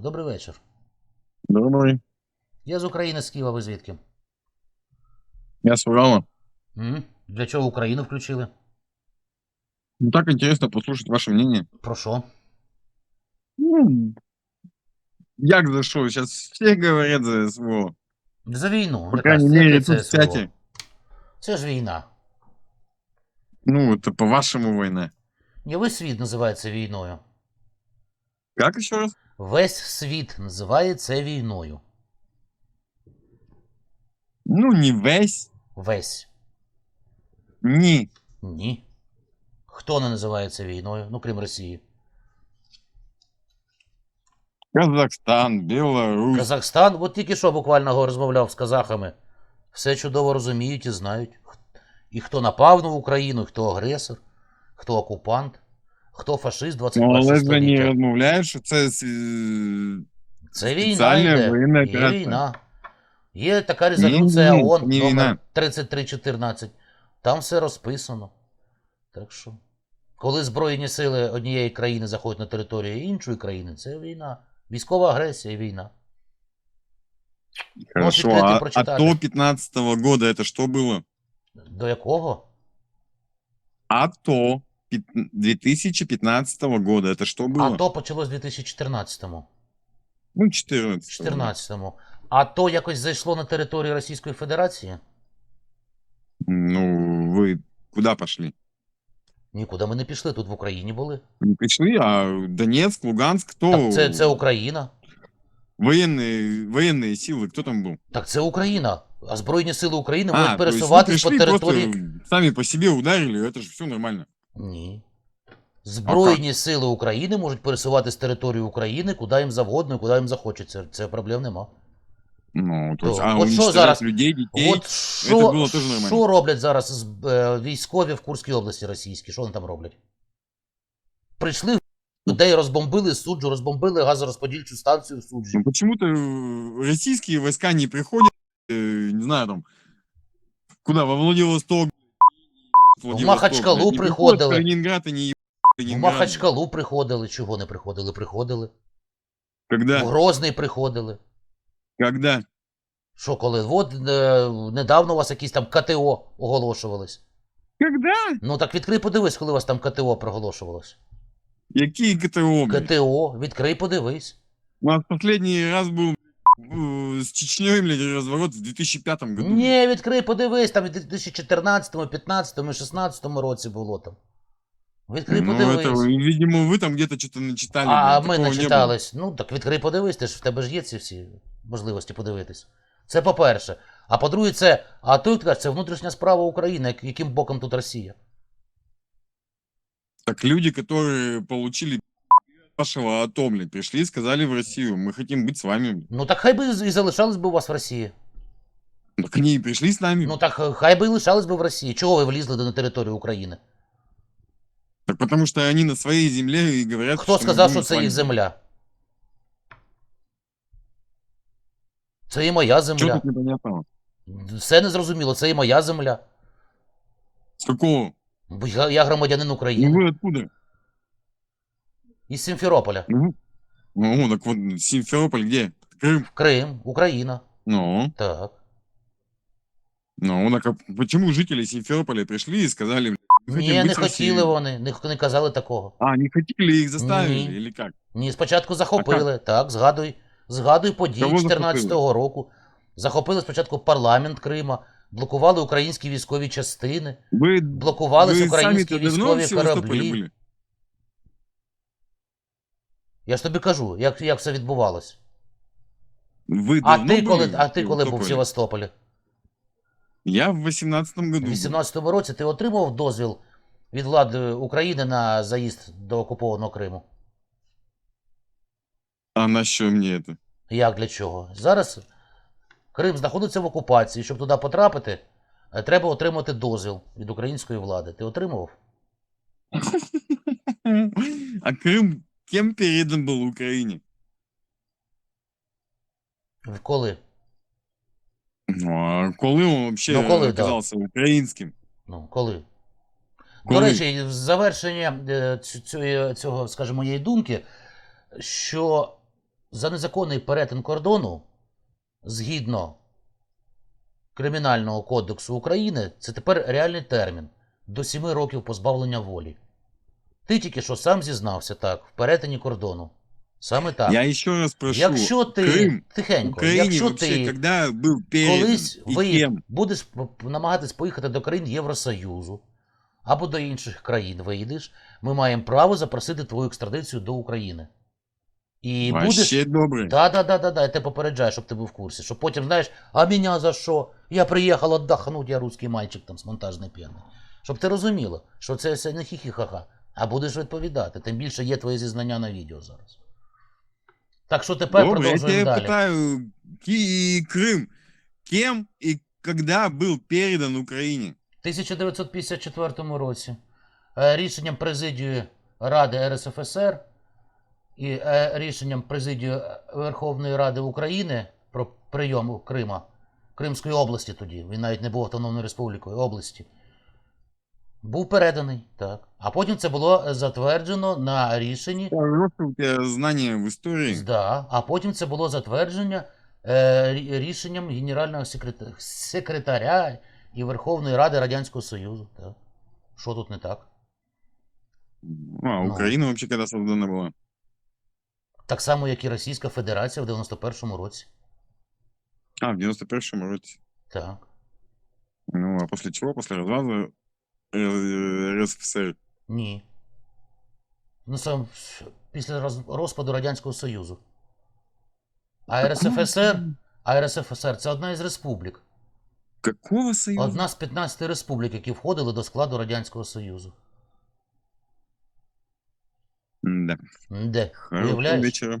Добрий вечір. Добрый. Я з України, з Києва, ви звідки? Я с Урала. Для чого Україну включили? Ну, так интересно послушать ваше мнение. Про що? Ну, як за что? Сейчас все говорят за СВО. За війну. По не крайней мере, це тут СВО? всякие. Це ж війна. Ну, это по-вашему война. І весь світ називається війною. Как еще раз? Весь світ називає це війною. Ну, не весь. Весь. Не. Ні. Хто не називає це війною, ну крім Росії? Казахстан, Беларусь. Казахстан, от тільки що буквально розмовляв з казахами. Все чудово розуміють і знають. І хто напав на Україну, і хто агресор, хто окупант, хто фашист Ну, 21 але ж не століття. розмовляють, що це е, Це війна йде. воєнна Є війна. Є така резолюція Ні, ні, ООН не номер війна. 3314. Там все розписано. Так що, коли Збройні сили однієї країни заходять на територію іншої країни, це війна. Військова агресія і війна. Хорошо, відкрити, а, а прочитати. то 15 года это что было? До якого? А то 2015 года это что было? А то почалось в 2014-му. Ну, 14. 14-му. А то якось зайшло на територію Російської Федерації? Ну, вы куда пошли? Нікуди ми не пішли, тут в Україні були. Не пришли, а Донецк, Луганск, кто? Так це, це Україна. Военные, военные силы, кто там был? Так це Україна. А Збройні сили України А, можуть то есть вы пересуватись по пришли, території. просто сами по себе ударили, это же все нормально. Ні. Збройні сили України можуть пересувати з території України куди їм завгодно і куди їм захочеться. Це проблем нема. Ну, то То, а вот что уничтожать зараз- людей, детей, От це що, було теж нормально. що роблять зараз з- е, військові в Курській області російські? Що вони там роблять? Прийшли людей, розбомбили суджу, розбомбили газорозподільчу станцію в суджі. ну, почему-то российские войска не приходят, э, не знаю, там, куда, во Владивосток, Владивосток, Махачкалу не приходили. в Калининград и не В Махачкалу приходили, чого не приходили? Приходили. В Грозний приходили. Когда? Що коли? От е, недавно у вас якісь там КТО оголошувались. Когда? Ну так відкрий подивись, коли у вас там КТО проголошувалось. Какие блядь? КТО, відкрий подивись. У нас последний раз был э, с Чечней, блядь, разворот в 2005 году. Ні, відкрий подивись, там в 2014, 2015, 16 році було там. Відкрий ну, подивись. это, видимо, вы там где-то что-то начитали. а блядь, ми такого не было. читались. Ну так відкрий подивись, ти ж в тебе ж є ці всі можливості подивитись. Це по-перше. А по-друге, це. А той ти кажеш, це внутрішня справа України, як- яким боком тут Росія. Так люди, которые получили вашего АТО, блядь, пришли и сказали в Россию, мы хотим быть с вами. блядь. Ну так хай би і залишались би у вас в Росії. Так они и пришли с нами. Ну так е, хай би і лишались би в Росії. Чого ви влізли на територію України? Так потому что они на своей земле и говорят, Хто мы сказав, будем що с це вами. їх земля? Це і моя Что земля. тут непонятного? Все незрозуміло, це і моя земля. С какого? Бо я, я громадянин Ну України. вы откуда? Із Сімферополя. Ну, вы- ну так вот, Симферополь где? Крым. Крим, Україна. Ну, Так. ну, так а почему жители Симферополя пришли и сказали, блядь, мы хотим Ні, быть не с Россией? хотіли вони, не, не казали такого. А, не хотели, их заставили Ні. или как? Ні, спочатку захопили. Так, згадуй, згадуй події Кого 14-го року. Захопили спочатку парламент Крима, блокували українські військові частини, Вы, блокувались вы українські сами-то давно в військові Севастополе кораблі. были? Я ж тобі кажу, як, як все відбувалось. Вы А давно ти были коли, в а ти коли був в Севастополе? Севастополі? Я в 18 году. У был. 18-му році ти отримав дозвіл від влади України на заїзд до окупованого Криму? А на що мені це? Як для чого? Зараз Крим знаходиться в окупації. Щоб туди потрапити, е, треба отримати дозвіл від української влади. Ти отримував? А Крим ким передан був Україні? Коли? Ну, а коли він взагалі Ну, коли, да. оказався українським? Ну, коли? Коли? До речі, в завершення е, ць- цієї- цього, скажімо, моєї думки, що за незаконний перетин кордону, згідно Кримінального кодексу України, це тепер реальний термін до 7 років позбавлення волі. Ти тільки що сам зізнався так, в перетині кордону. Саме так. Я ще раз прошу. якщо ти Крим тихенько, Україні якщо ти був передан? колись і ви ким? будеш намагатись поїхати до країн Євросоюзу або до інших країн виїдеш, ми маємо право запросити твою екстрадицію до України. І будеш. Вообще добре. Да, да, да, да, да, я тебе попереджаю, щоб ти був в курсі. Щоб потім, знаєш, а мене за що? Я приїхав отдохнуть, я русский мальчик там з монтажної п'яни. Щоб ти розуміла, що це все не хі-хі-ха-ха, а будеш відповідати. Тим більше є твої зізнання на відео зараз. Так що тепер Добре, я тебе далі. питаю, Ки- Крым кем и когда был передан Украине? В 1954 році е, рішенням президії Ради РСФСР і е, рішенням президії Верховної Ради України про прийом Крима, Кримської області тоді, він навіть не був автономною республікою області, був переданий, так. А потім це було затверджено на рішенні у тебя знания в истории. Да, а потім це було затвердження е, рішенням генерального секретаря, секретаря і Верховної Ради Радянського Союзу. Так. Що тут не так? А, Ну. Украина вообще когда создана была? Так само, як і Російська Федерація в 91-му році. А, в 91-м році. Так. Ну, а после чего? После развала э, РСФСР. Ні. Ну, сам після роз- розпаду Радянського Союзу. А РСФСР, а РСФСР це одна із республік. Какого союза? Одна з 15 республік, які входили до складу Радянського Союзу. Да. Де? Хорошего Уявляєш? вечера.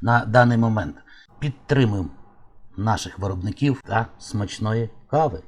на даний момент. Підтримуємо наших виробників та смачної кави.